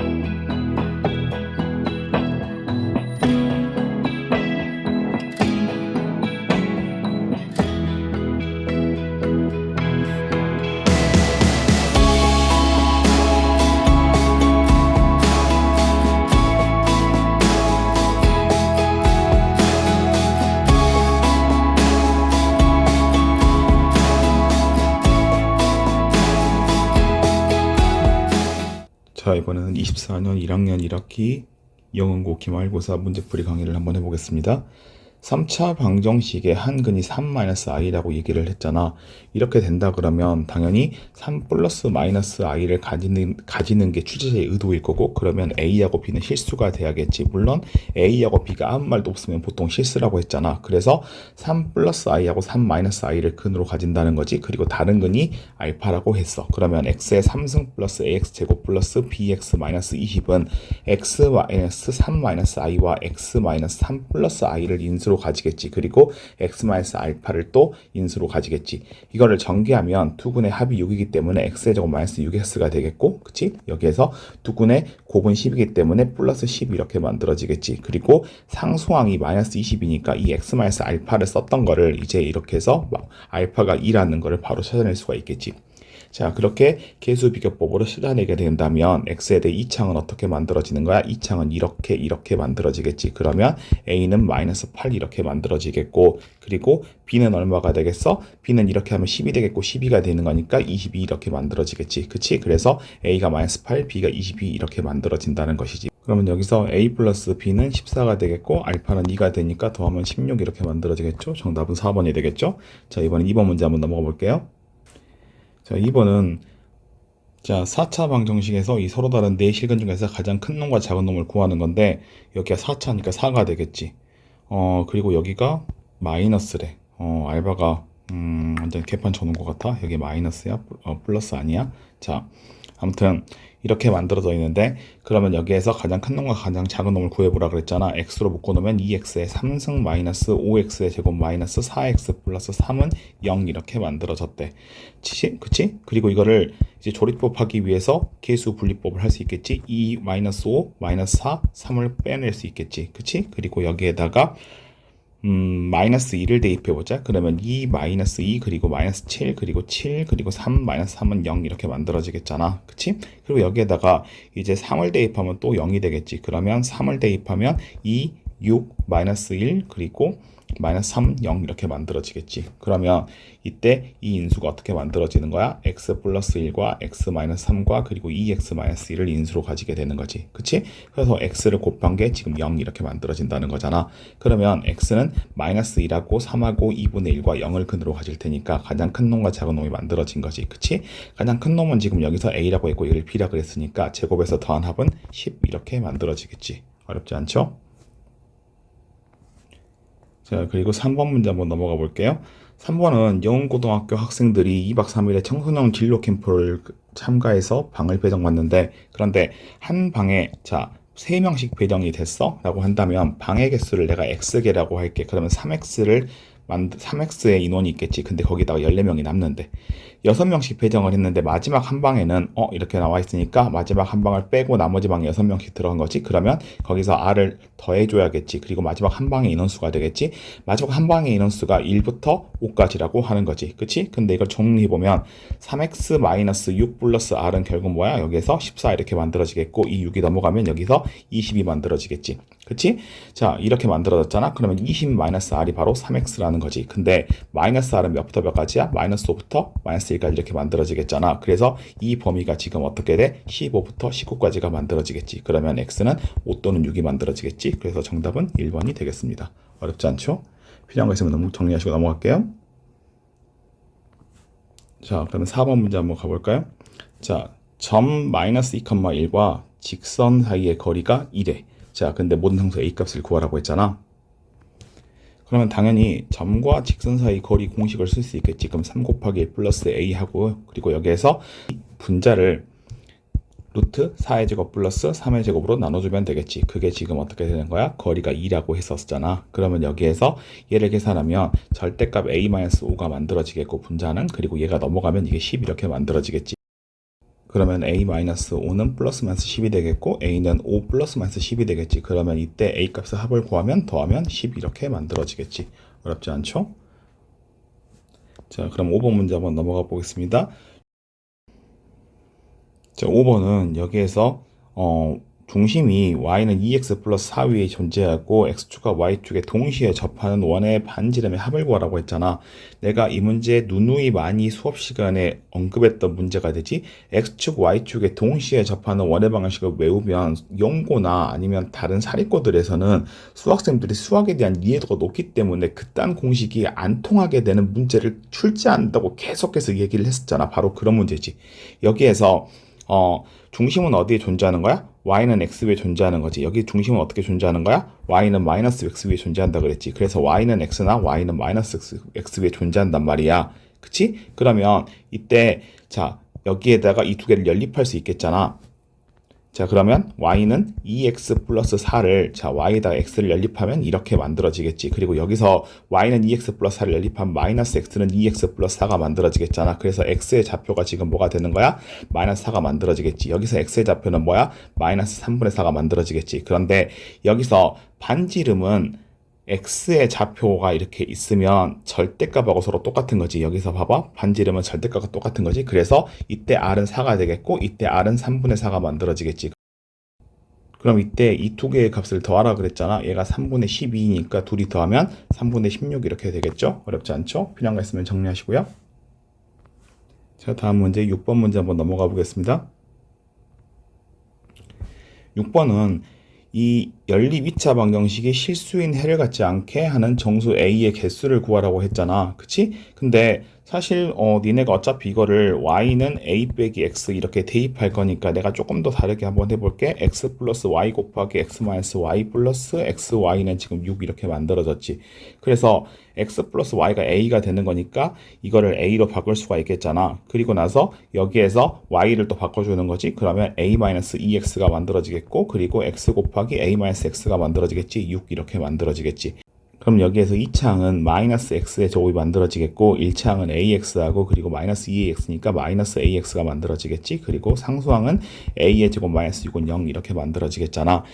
you 자, 이번에는 24년 1학년 1학기 영은고 기 말고사 문제풀이 강의를 한번 해보겠습니다. 3차 방정식의 한근이 3-i라고 얘기를 했잖아. 이렇게 된다 그러면 당연히 3 플러스 마이너스 i를 가지는, 가지는 게 취재자의 의도일 거고 그러면 a하고 b는 실수가 돼야겠지. 물론 a하고 b가 아무 말도 없으면 보통 실수라고 했잖아. 그래서 3 플러스 i하고 3 마이너스 i를 근으로 가진다는 거지. 그리고 다른 근이 알파라고 했어. 그러면 x의 3승 플러스 ax 제곱 플러스 bx 마이너스 20은 x 마이너스 3 마이너스 i와 x 마이너스 3 플러스 i를 인수 로 가지겠지. 그리고 x 알파를 또 인수로 가지겠지. 이거를 전개하면 두 군의 합이 6이기 때문에 x의 제곱 마이너스 6x가 되겠고, 그치? 여기에서 두 군의 곱은 10이기 때문에 플러스 10 이렇게 만들어지겠지. 그리고 상수항이 마이너스 20이니까 이 x 알파를 썼던 거를 이제 이렇게 해서 막 알파가 2라는 거를 바로 찾아낼 수가 있겠지. 자, 그렇게 개수 비교법으로 찾아내게 된다면 x에 대해 이 창은 어떻게 만들어지는 거야? 이 창은 이렇게 이렇게 만들어지겠지. 그러면 a는 마이너스 8 이렇게 만들어지겠고 그리고 b는 얼마가 되겠어? b는 이렇게 하면 10이 되겠고 12가 되는 거니까 22 이렇게 만들어지겠지. 그치? 그래서 a가 마이너스 8, b가 22 이렇게 만들어진다는 것이지. 그러면 여기서 a 플러스 b는 14가 되겠고 알파는 2가 되니까 더하면 16 이렇게 만들어지겠죠. 정답은 4번이 되겠죠. 자, 이번엔 2번 문제 한번 넘어가 볼게요. 자, 2번은 자, 4차 방정식에서 이 서로 다른 네 실근 중에서 가장 큰 놈과 작은 놈을 구하는 건데 여기가 4차니까 4가 되겠지. 어, 그리고 여기가 마이너스래. 어, 알바가 음, 완전 개판 쳐놓은 것 같아. 여기 마이너스야? 어, 플러스 아니야? 자, 아무튼 이렇게 만들어져 있는데 그러면 여기에서 가장 큰 놈과 가장 작은 놈을 구해보라 그랬잖아. x로 묶어놓으면 2x의 3승 마이너스 5x의 제곱 마이너스 4x 플러스 3은 0 이렇게 만들어졌대. 치, 그치? 그리고 이거를 이제 조리법 하기 위해서 계수 분리법을 할 수 있겠지. 2 마이너스 5 마이너스 4 3을 빼낼 수 있겠지. 그치? 그리고 여기에다가 음, 마이너스 2를 대입해 보자. 그러면 2 마이너스 2 그리고 마이너스 7 그리고 7 그리고 3 마이너스 3은 0 이렇게 만들어지겠잖아. 그치? 그리고 여기에다가 이제 3을 대입하면 또 0이 되겠지. 그러면 3을 대입하면 2, 6, 마이너스 1 그리고 마이너스 3, 0 이렇게 만들어지겠지. 그러면 이때 이 인수가 어떻게 만들어지는 거야? x 플러스 1과 x 마이너스 3과 그리고 2x 마이너스 1을 인수로 가지게 되는 거지. 그치? 그래서 x를 곱한 게 지금 0 이렇게 만들어진다는 거잖아. 그러면 x는 마이너스 1하고 3하고 2분의 1과 0을 근으로 가질 테니까 가장 큰 놈과 작은 놈이 만들어진 거지. 그치? 가장 큰 놈은 지금 여기서 a라고 했고 얘를 b라고 했으니까 제곱에서 더한 합은 10 이렇게 만들어지겠지. 어렵지 않죠? 자, 그리고 3번 문제 한번 넘어가 볼게요. 3번은 영흥고등학교 학생들이 2박 3일의 청소년 진로 캠프를 참가해서 방을 배정받는데, 그런데 한 방에, 자, 3명씩 배정이 됐어? 라고 한다면, 방의 개수를 내가 X개라고 할게. 그러면 3X를 만 3X의 인원이 있겠지. 근데 거기다가 14명이 남는데 6명씩 배정을 했는데 마지막 한 방에는 어 이렇게 나와 있으니까 마지막 한 방을 빼고 나머지 방에 6명씩 들어간 거지. 그러면 거기서 R을 더해 줘야겠지. 그리고 마지막 한 방의 인원수가 되겠지. 마지막 한 방의 인원수가 1부터 5까지라고 하는 거지. 그치? 근데 이걸 정리해 보면 3X-6 플러스 R은 결국 뭐야? 여기에서 14 이렇게 만들어지겠고 이 6이 넘어가면 여기서 20이 만들어지겠지. 그치? 자, 이렇게 만들어졌잖아. 그러면 20-R이 바로 3X라는 거지. 근데 마이너스 R은 몇부터 몇까지야? 마이너스 5부터 마이너스 1까지 이렇게 만들어지겠잖아. 그래서 이 범위가 지금 어떻게 돼? 15부터 19까지가 만들어지겠지. 그러면 X는 5 또는 6이 만들어지겠지. 그래서 정답은 1번이 되겠습니다. 어렵지 않죠? 필요한 거 있으면 너무 정리하시고 넘어갈게요. 자, 그러면 4번 문제 한번 가볼까요? 자, 점 마이너스 2,1과 직선 사이의 거리가 1에 자, 근데 모든 상수 a 값을 구하라고 했잖아. 그러면 당연히 점과 직선 사이 거리 공식을 쓸 수 있겠지. 그럼 3 곱하기 1 플러스 a 하고 그리고 여기에서 분자를 루트 4의 제곱 플러스 3의 제곱으로 나눠주면 되겠지. 그게 지금 어떻게 되는 거야? 거리가 2라고 했었잖아. 그러면 여기에서 얘를 계산하면 절대값 a-5가 만들어지겠고 분자는 그리고 얘가 넘어가면 이게 10 이렇게 만들어지겠지. 그러면 a-5는 플러스 마이너스 10이 되겠고 a는 5 플러스 마이너스 10이 되겠지. 그러면 이때 a 값의 합을 구하면 더하면 10 이렇게 만들어지겠지. 어렵지 않죠? 자, 그럼 5번 문제 한번 넘어가 보겠습니다. 자, 5번은 여기에서 어, 중심이 y는 2x 플러스 4 위에 존재하고 x축과 y축에 동시에 접하는 원의 반지름의 합을 구하라고 했잖아. 내가 이 문제 누누이 많이 수업 시간에 언급했던 문제가 되지. x축, y축에 동시에 접하는 원의 방식을 외우면 연고나 아니면 다른 사립고들에서는 수학생들이 수학에 대한 이해도가 높기 때문에 그딴 공식이 안 통하게 되는 문제를 출제한다고 계속해서 얘기를 했었잖아. 바로 그런 문제지. 여기에서 어, 중심은 어디에 존재하는 거야? y는 x 위에 존재하는 거지. 여기 중심은 어떻게 존재하는 거야? y는 마이너스 x 위에 존재한다 그랬지. 그래서 y는 x나 y는 마이너스 x, x 위에 존재한단 말이야. 그치? 그러면 이때 자 여기에다가 이 두 개를 연립할 수 있겠잖아. 자 그러면 y는 2x 플러스 4를 자 y에다가 x를 연립하면 이렇게 만들어지겠지. 그리고 여기서 y는 2x 플러스 4를 연립하면 마이너스 x는 2x 플러스 4가 만들어지겠잖아. 그래서 x의 좌표가 지금 뭐가 되는 거야? 마이너스 4가 만들어지겠지. 여기서 x의 좌표는 뭐야? 마이너스 3분의 4가 만들어지겠지. 그런데 여기서 반지름은 x의 좌표가 이렇게 있으면 절대값하고 서로 똑같은 거지. 여기서 봐봐. 반지름은 절대값과 똑같은 거지. 그래서 이때 r은 4가 되겠고 이때 r은 3분의 4가 만들어지겠지. 그럼 이때 이 두 개의 값을 더하라 그랬잖아. 얘가 3분의 12니까 둘이 더하면 3분의 16 이렇게 되겠죠? 어렵지 않죠? 필요한 거 있으면 정리하시고요. 자, 다음 문제 6번 문제 한번 넘어가 보겠습니다. 6번은 이 연립 2차 방정식이 실수인 해를 갖지 않게 하는 정수 a의 개수를 구하라고 했잖아. 그치? 근데 사실 어 니네가 어차피 이거를 y는 a 빼기 x 이렇게 대입할 거니까 내가 조금 더 다르게 한번 해볼게. x 플러스 y 곱하기 x 마이너스 y 플러스 xy는 지금 6 이렇게 만들어졌지. 그래서 x 플러스 y가 a가 되는 거니까 이거를 a로 바꿀 수가 있겠잖아. 그리고 나서 여기에서 y를 또 바꿔주는 거지. 그러면 a 마이너스 2x가 만들어지겠고 그리고 x 곱하기 a 마이너스 x가 만들어지겠지. 6 이렇게 만들어지겠지. 그럼 여기에서 2차항은 마이너스 x의 제곱이 만들어지겠고 1차항은 ax하고 그리고 마이너스 2ax니까 마이너스 ax가 만들어지겠지. 그리고 상수항은 a의 제곱 마이너스 6은 0 이렇게 만들어지겠잖아.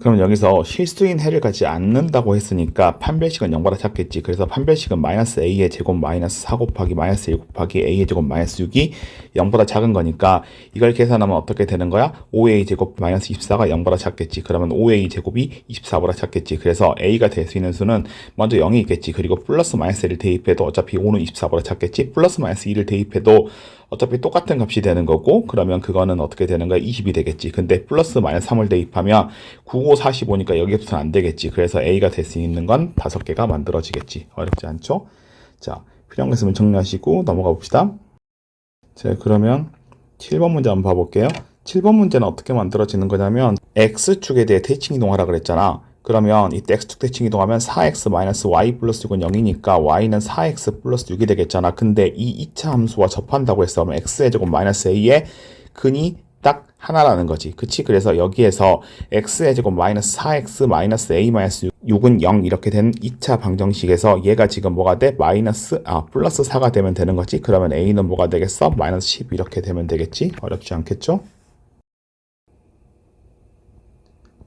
그럼 여기서 실수인 해를 갖지 않는다고 했으니까 판별식은 0보다 작겠지. 그래서 판별식은 마이너스 a의 제곱 마이너스 4 곱하기 마이너스 1 곱하기 a의 제곱 마이너스 6이 0보다 작은 거니까 이걸 계산하면 어떻게 되는 거야? 5a 제곱 마이너스 24가 0보다 작겠지. 그러면 5a 제곱이 24보다 작겠지. 그래서 a가 될 수 있는 수는 먼저 0이 있겠지. 그리고 플러스 마이너스 1을 대입해도 어차피 5는 24보다 작겠지. 플러스 마이너스 2를 대입해도 어차피 똑같은 값이 되는 거고 그러면 그거는 어떻게 되는 거야? 20이 되겠지. 근데 플러스 마이너스 3을 대입하면 9, 5, 45니까 여기부터는 안 되겠지. 그래서 A가 될 수 있는 건 다섯 개가 만들어지겠지. 어렵지 않죠? 자, 필요한 거 있으면 정리하시고 넘어가 봅시다. 자, 그러면 7번 문제 한번 봐볼게요. 7번 문제는 어떻게 만들어지는 거냐면 X축에 대해 대칭 이동하라 그랬잖아. 그러면 이때 x축 대칭 이동하면 4x 마이너스 y 플러스 6은 0이니까 y는 4x 플러스 6이 되겠잖아. 근데 이 2차 함수와 접한다고 했어. 그러면 x의 제곱 마이너스 a의 근이 딱 하나라는 거지. 그치? 그래서 여기에서 x의 제곱 마이너스 4x 마이너스 a 마이너스 6은 0 이렇게 된 2차 방정식에서 얘가 지금 뭐가 돼? 마이너스, 아, 플러스 4가 되면 되는 거지. 그러면 a는 뭐가 되겠어? 마이너스 10 이렇게 되면 되겠지? 어렵지 않겠죠?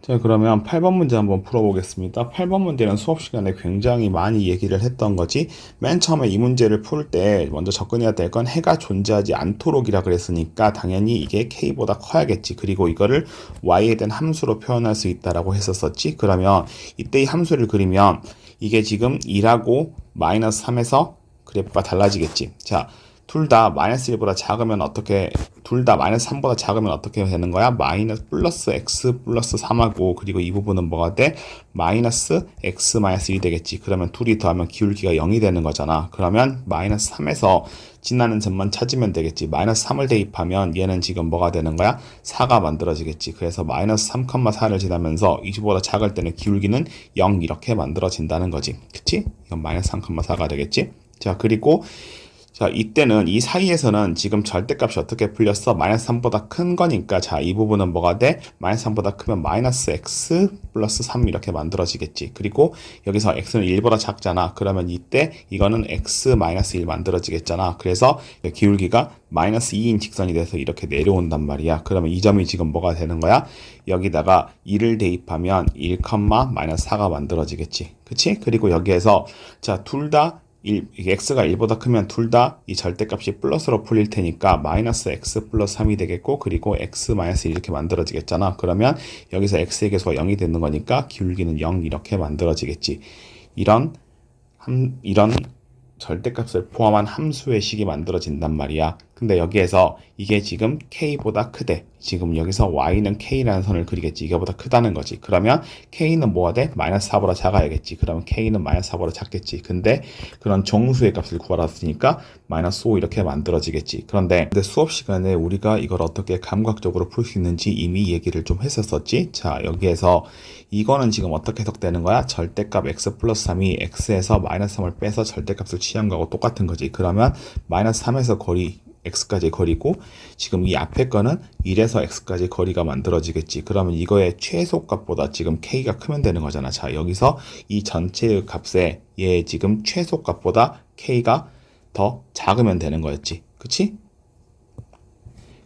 자, 그러면 8번 문제 한번 풀어보겠습니다. 8번 문제는 수업 시간에 굉장히 많이 얘기를 했던 거지. 맨 처음에 이 문제를 풀 때 먼저 접근해야 될 건 해가 존재하지 않도록이라 그랬으니까 당연히 이게 k보다 커야겠지. 그리고 이거를 y에 대한 함수로 표현할 수 있다라고 했었었지. 그러면 이때 이 함수를 그리면 이게 지금 2라고 마이너스 3에서 그래프가 달라지겠지. 자, 둘 다 마이너스 1보다 작으면 어떻게 둘 다 마이너스 3보다 작으면 어떻게 되는 거야? 마이너스 플러스 x 플러스 3하고 그리고 이 부분은 뭐가 돼? 마이너스 x 마이너스 1이 되겠지. 그러면 둘이 더하면 기울기가 0이 되는 거잖아. 그러면 마이너스 3에서 지나는 점만 찾으면 되겠지. 마이너스 3을 대입하면 얘는 지금 뭐가 되는 거야? 4가 만들어지겠지. 그래서 마이너스 3,4를 지나면서 20보다 작을 때는 기울기는 0 이렇게 만들어진다는 거지. 그치? 이건 마이너스 3,4가 되겠지. 자, 그리고 자, 이때는 이 사이에서는 지금 절대값이 어떻게 풀렸어? 마이너스 3보다 큰 거니까 자, 이 부분은 뭐가 돼? 마이너스 3보다 크면 마이너스 x 플러스 3 이렇게 만들어지겠지. 그리고 여기서 x는 1보다 작잖아. 그러면 이때 이거는 x 마이너스 1 만들어지겠잖아. 그래서 기울기가 마이너스 2인 직선이 돼서 이렇게 내려온단 말이야. 그러면 이 점이 지금 뭐가 되는 거야? 여기다가 2를 대입하면 1, 마이너스 4가 만들어지겠지. 그치? 그리고 여기에서 자, 둘 다 1, x가 1보다 크면 둘 다 이 절대값이 플러스로 풀릴 테니까 마이너스 x 플러스 3이 되겠고 그리고 x 마이너스 1 이렇게 만들어지겠잖아. 그러면 여기서 x의 개수가 0이 되는 거니까 기울기는 0 이렇게 만들어지겠지. 이런 함, 이런 절대값을 포함한 함수의 식이 만들어진단 말이야. 근데 여기에서 이게 지금 k보다 크대. 지금 여기서 y는 k라는 선을 그리겠지. 이거보다 크다는 거지. 그러면 k는 뭐가 돼? 마이너스 4보다 작아야겠지. 그러면 k는 마이너스 4보다 작겠지. 근데 그런 정수의 값을 구하라으니까 마이너스 5 이렇게 만들어지겠지. 그런데 수업 시간에 우리가 이걸 어떻게 감각적으로 풀 수 있는지 이미 얘기를 좀 했었었지. 자, 여기에서 이거는 지금 어떻게 해석되는 거야? 절대값 x 플러스 3이 x에서 마이너스 3을 빼서 절대값을 취한 거하고 똑같은 거지. 그러면 마이너스 3에서 거리 x까지 거리고 지금 이 앞에 거는 1에서 x까지 거리가 만들어지겠지. 그러면 이거의 최소값보다 지금 k가 크면 되는 거잖아. 자, 여기서 이 전체의 값에 얘 지금 최소값보다 k가 더 작으면 되는 거였지. 그치?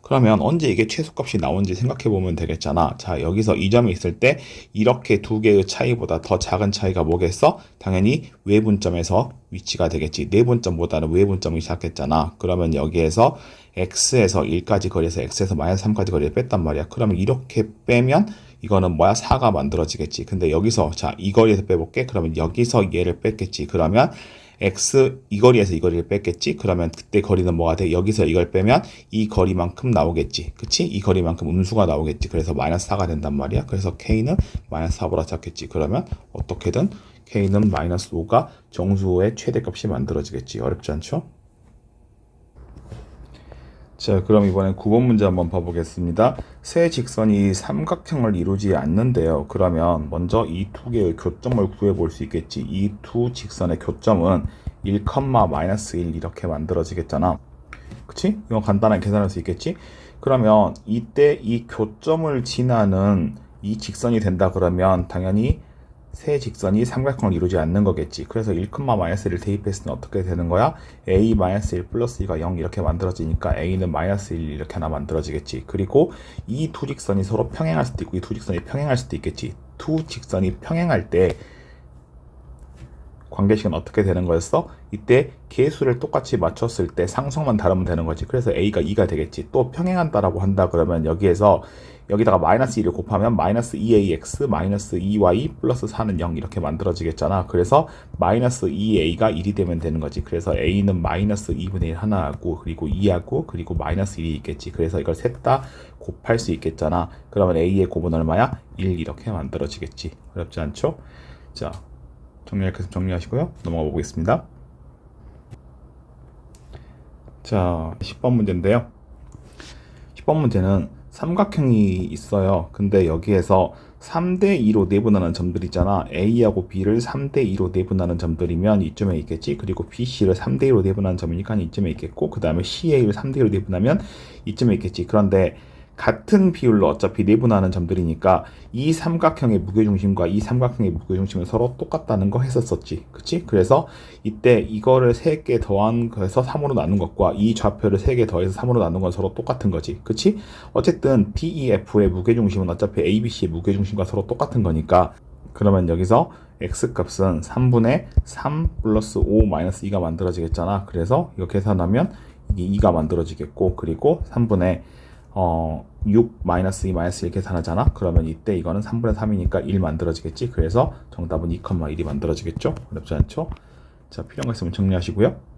그러면 언제 이게 최소값이 나온지 생각해 보면 되겠잖아. 자, 여기서 이 점이 있을 때 이렇게 두 개의 차이보다 더 작은 차이가 뭐겠어? 당연히 외분점에서 위치가 되겠지. 내분점보다는 외분점이 작겠잖아. 그러면 여기에서 x에서 1까지 거리에서 x에서 마이너스 3까지 거리를 뺐단 말이야. 그러면 이렇게 빼면 이거는 뭐야? 4가 만들어지겠지. 근데 여기서 자, 이 거리에서 빼볼게. 그러면 여기서 얘를 뺐겠지. 그러면 x 이 거리에서 이 거리를 뺐겠지? 그러면 그때 거리는 뭐가 돼? 여기서 이걸 빼면 이 거리만큼 나오겠지. 그치? 이 거리만큼 음수가 나오겠지. 그래서 마이너스 4가 된단 말이야. 그래서 k는 마이너스 4보다 작겠지. 그러면 어떻게든 k는 마이너스 5가 정수의 최대값이 만들어지겠지. 어렵지 않죠? 자, 그럼 이번엔 9번 문제 한번 봐보겠습니다. 세 직선이 삼각형을 이루지 않는데요. 그러면 먼저 이 두 개의 교점을 구해볼 수 있겠지. 이 두 직선의 교점은 1, 마이너스 1 이렇게 만들어지겠잖아. 그치? 이건 간단하게 계산할 수 있겠지? 그러면 이때 이 교점을 지나는 이 직선이 된다 그러면 당연히 세 직선이 삼각형을 이루지 않는 거겠지. 그래서 1, 마이너스 1을 대입했을 때 어떻게 되는 거야? a 마이너스 1 플러스 2가 0 이렇게 만들어지니까 a는 마이너스 1 이렇게 하나 만들어지겠지. 그리고 이 두 직선이 서로 평행할 수도 있고 이 두 직선이 평행할 수도 있겠지. 두 직선이 평행할 때 관계식은 어떻게 되는 거였어? 이때 개수를 똑같이 맞췄을 때 상성만 다르면 되는 거지. 그래서 a가 2가 되겠지. 또 평행한다라고 한다 그러면 여기에서 여기다가 마이너스 1을 곱하면 마이너스 2ax 마이너스 2y 플러스 4는 0 이렇게 만들어지겠잖아. 그래서 마이너스 2a가 1이 되면 되는 거지. 그래서 a는 마이너스 2분의 1 하나하고 그리고 2하고 그리고 마이너스 1이 있겠지. 그래서 이걸 셋 다 곱할 수 있겠잖아. 그러면 a의 곱은 얼마야? 1 이렇게 만들어지겠지. 어렵지 않죠? 자, 정리할 것은 정리하시고요. 넘어가 보겠습니다. 자, 10번 문제인데요. 10번 문제는 삼각형이 있어요. 근데 여기에서 3대 2로 내분하는 점들 있잖아. A하고 B를 3대 2로 내분하는 점들이면 이쯤에 있겠지. 그리고 BC를 3대 2로 내분하는 점이니까 이쯤에 있겠고, 그 다음에 CA를 3대 2로 내분하면 이쯤에 있겠지. 그런데 같은 비율로 어차피 내분하는 점들이니까 이 삼각형의 무게중심과 이 삼각형의 무게중심은 서로 똑같다는 거 했었었지. 그치? 그래서 이때 이거를 3개 더한 거에서 3으로 나눈 것과 이 좌표를 3개 더해서 3으로 나눈 건 서로 똑같은 거지. 그치? 어쨌든 DEF의 무게중심은 어차피 ABC의 무게중심과 서로 똑같은 거니까 그러면 여기서 x값은 3분의 3 플러스 5 마이너스 2가 만들어지겠잖아. 그래서 이거 계산하면 이게 2가 만들어지겠고 그리고 3분의 어, 6 마이너스 2 마이너스 1 계산하잖아. 그러면 이때 이거는 3분의 3이니까 1 만들어지겠지. 그래서 정답은 2,1이 만들어지겠죠. 어렵지 않죠? 자, 필요한 거 있으면 정리하시고요.